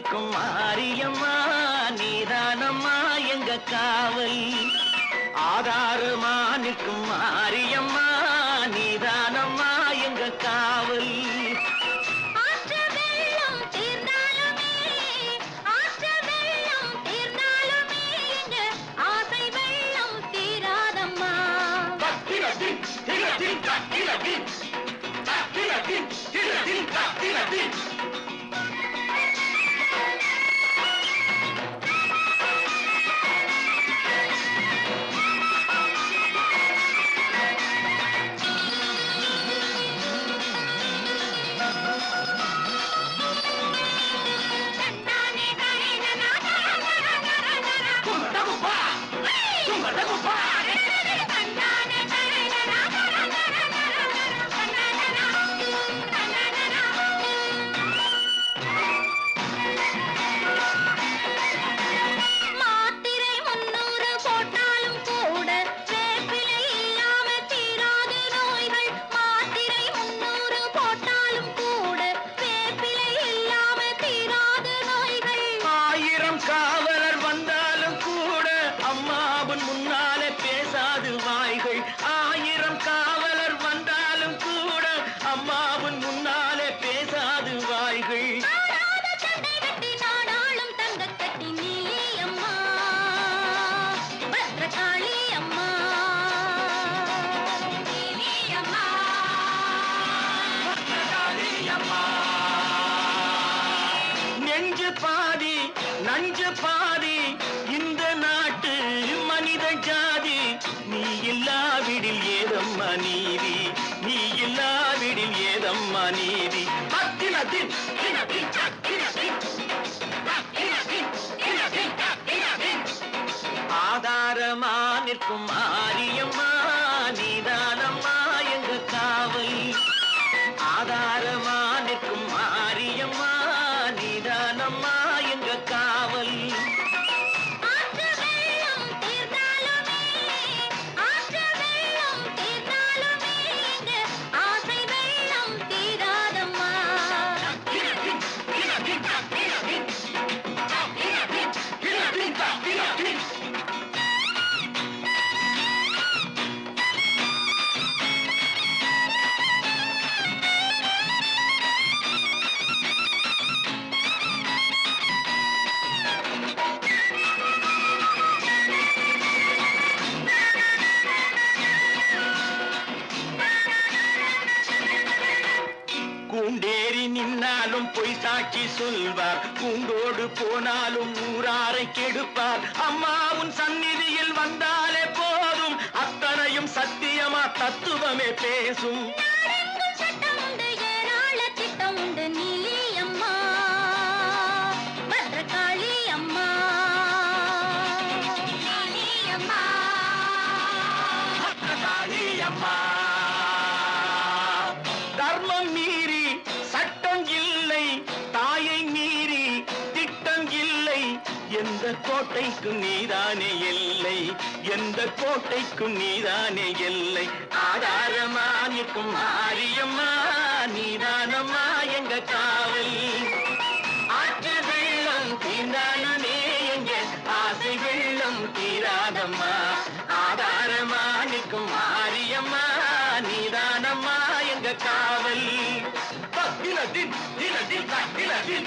நிற்கும் மாரியம்மா நீதானம்மா எங்க காவல். ஆதாரமா நிற்கும் மாரியம்மா நீதானம்மா எங்க காவல். ஆற்ற ஆயிரம் பாதி இந்த நாட்டு மனித ஜாதி. நீ இல்லாவிடில் ஏதம்மா நீதி? நீ இல்லாவிடில் ஏதம்மா நீதி? அத்தினத்தின் ஆதாரமா நிற்கும் ஆரியம்மா நீதானம்மா எங்க காவல்? ஆதாரமா பொய் சாட்சி சொல்வார் கூண்டோடு போனாலும் ஊராரை கெடுப்பார். அம்மாவும் சந்நிதியில் வந்தாலே போதும். அத்தனையும் சத்தியமா தத்துவமே பேசும். சட்டம் உண்டு? ஏராள திட்டம் உண்டு. கோட்டைக்கு நீதானே எல்லை. எந்த கோட்டைக்கு நீதானே எல்லை. ஆதாரமா நிற்கும் ஆரியம்மா நீதானம்மா எங்க காவல். ஆற்று வெள்ளம் தீர்ந்தாலுமே எங்க ஆசை வெள்ளம் தீராதம்மா. ஆதாரமா நிற்கும் ஆரியம்மா நீதானம்மா எங்க காவல். தினத்தின் தினத்தின்.